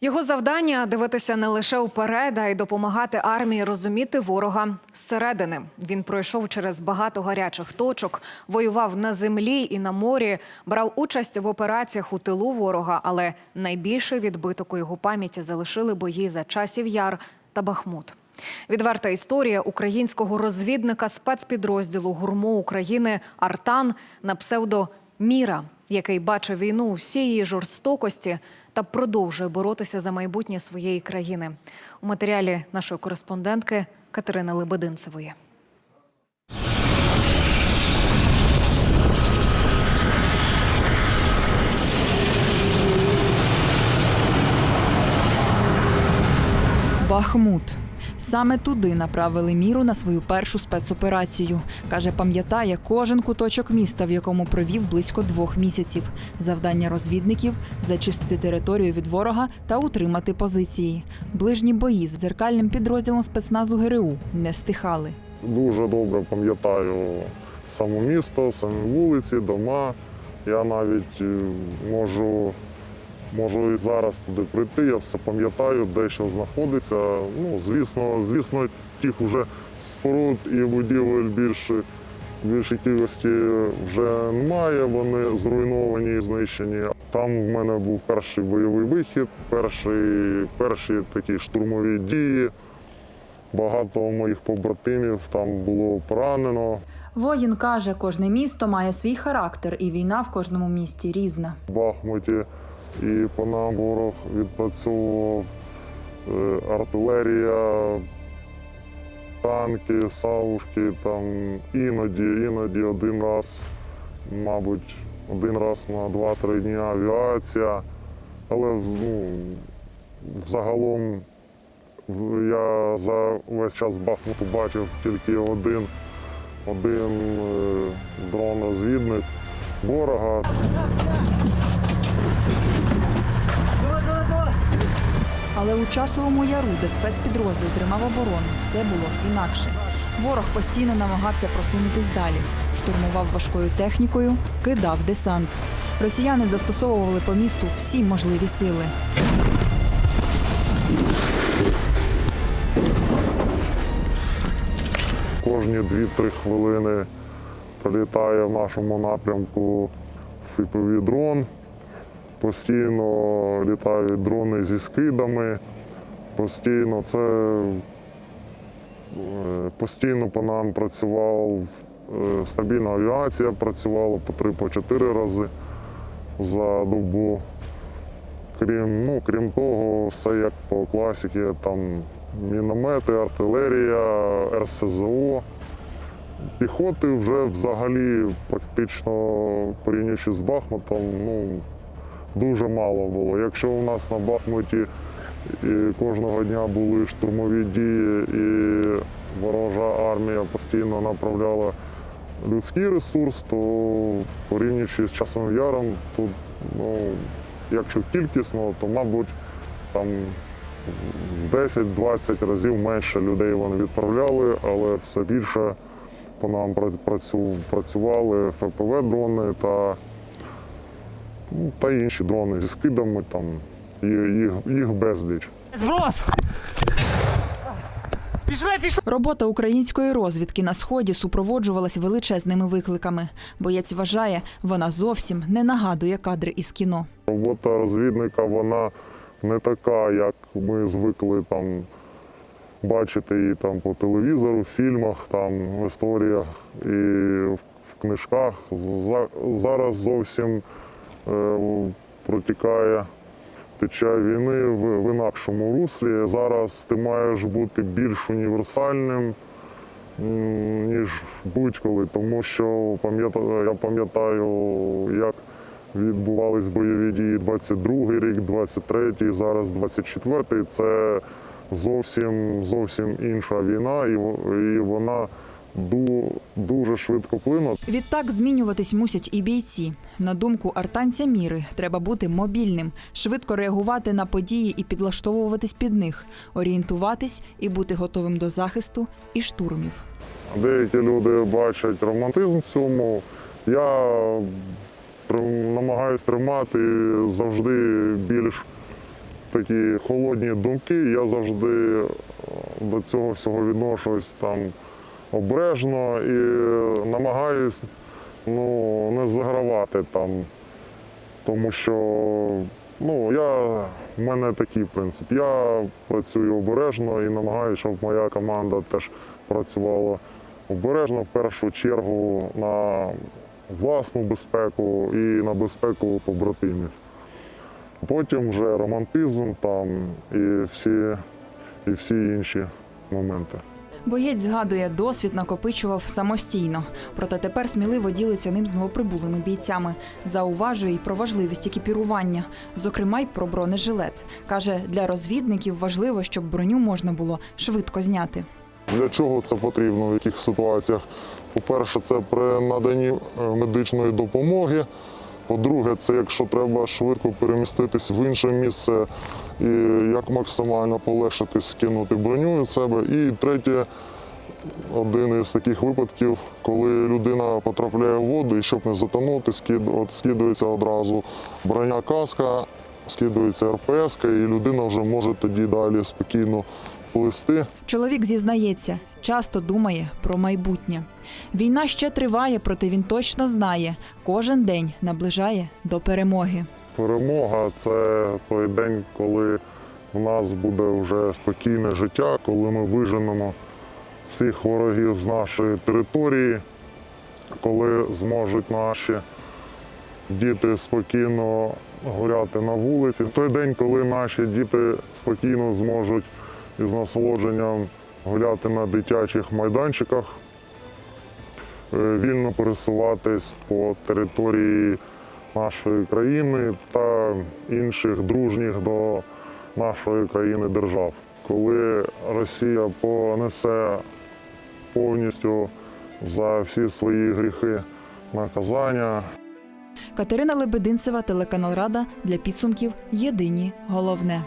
Його завдання дивитися не лише вперед, а й допомагати армії розуміти ворога зсередини. Він пройшов через багато гарячих точок, воював на землі і на морі, брав участь в операціях у тилу ворога. Але найбільший відбиток у його пам'яті залишили бої за часів яр та Бахмут. Відверта історія українського розвідника спецпідрозділу гурмо України Артан на псевдо Міра, який бачив війну у жорстокості та продовжує боротися за майбутнє своєї країни. У матеріалі нашої кореспондентки Катерини Лебединцевої. Бахмут. Саме туди направили міру на свою першу спецоперацію. Каже, пам'ятає кожен куточок міста, в якому провів близько двох місяців. Завдання розвідників зачистити територію від ворога та утримати позиції. Ближні бої з дзеркальним підрозділом спецназу ГРУ не стихали. Дуже добре пам'ятаю само місто, самі вулиці, дома. Я навіть е, можу, можу і зараз туди прийти, я все пам'ятаю, де що знаходиться. Ну, звісно, звісно, тих уже споруд і будівель більше, більшій кількості вже немає, вони зруйновані і знищені. Там в мене був перший бойовий вихід, перший, перші такі штурмові дії. Багато моїх побратимів там було поранено. Воїн каже, кожне місто має свій характер, і війна в кожному місті різна. В Бахмуті і по нам ворог відпрацьовував е, артилерія, танки, савушки, там іноді, іноді один раз, мабуть, один раз на 2-3 дні авіація. Але ну, взагалом я за весь час Бахмуту бачив тільки один, один е, дрон-розвідник ворога. Але у часовому яру, де спецпідрозділ тримав оборону, все було інакше. Ворог постійно намагався просунутись далі, штурмував важкою технікою, кидав десант. Росіяни застосовували по місту всі можливі сили. Кожні 2-3 хвилини прилітає в нашому напрямку фіповий дрон. Постійно літають дрони зі скидами. Постійно це е, постійно по нам працювала е, стабільна авіація, працювала по 3-4 рази за добу. Крім, ну, крім того, все як по класіки, там міномети, артилерія, РСЗО. Піхоти вже взагалі практично порівнюючи з Бахмутом, ну, дуже мало було. Якщо у нас на Бахмуті і кожного дня були штурмові дії, і ворожа армія постійно направляла людський ресурс, то порівнюючи з часом яром, тут, ну, якщо кількісно, то, мабуть, там в 10-20 разів менше людей вони відправляли, але все більше по нам пра- працювали ФПВ-дрони та, та інші дрони зі скидами, там, їх, їх безліч. Зброс! Пішли, пішли! Робота української розвідки на сході супроводжувалась величезними викликами. Боєць вважає, вона зовсім не нагадує кадри із кіно. Робота розвідника вона не така, як ми звикли там бачити її там по телевізору, в фільмах, там в історіях і в, книжках. За- зараз зовсім протікає тече війни в, інакшому руслі. Зараз ти маєш бути більш універсальним, ніж будь-коли, тому що пам'ята- я пам'ятаю, як відбувались бойові дії 22 рік, 23-й, зараз 24-й. Це зовсім, зовсім інша війна, і, і вона дуже швидко плине. Відтак змінюватись мусять і бійці. На думку артанця міри, треба бути мобільним, швидко реагувати на події і підлаштовуватись під них, орієнтуватись і бути готовим до захисту і штурмів. Деякі люди бачать романтизм в цьому. Я намагаюсь тримати завжди більш такі холодні думки. Я завжди е, до цього всього відношусь там обережно і намагаюсь ну, не загравати там. Тому що ну, я, в мене такий принцип. Я працюю обережно і намагаюся, щоб моя команда теж працювала обережно в першу чергу на власну безпеку і на безпеку побратимів. Потім вже романтизм там і всі, і всі інші моменти. Боєць згадує, досвід накопичував самостійно, проте тепер сміливо ділиться ним з новоприбулими бійцями. Зауважує й про важливість екіпірування, зокрема й про бронежилет. Каже, для розвідників важливо, щоб броню можна було швидко зняти. Для чого це потрібно, в яких ситуаціях? По-перше, це при наданні е, медичної допомоги. По-друге, це якщо треба швидко переміститись в інше місце і як максимально полегшити скинути броню від себе. І третє, один із таких випадків, коли людина потрапляє в воду і щоб не затонути, скидується одразу броня каска, скидується РПС, і людина вже може тоді далі спокійно плисти. Чоловік зізнається, часто думає про майбутнє. Війна ще триває, проте він точно знає, кожен день наближає до перемоги. Перемога це той день, коли в нас буде вже спокійне життя, коли ми виженемо всіх ворогів з нашої території, коли зможуть наші діти спокійно гуляти на вулиці. В Той день, коли наші діти спокійно зможуть із насолодженням гуляти на дитячих майданчиках, е, вільно пересуватись по території нашої країни та інших дружніх до нашої країни держав. Коли Росія понесе повністю за всі свої гріхи наказання, Катерина Лебединцева, телеканал Рада для підсумків Єдині головне.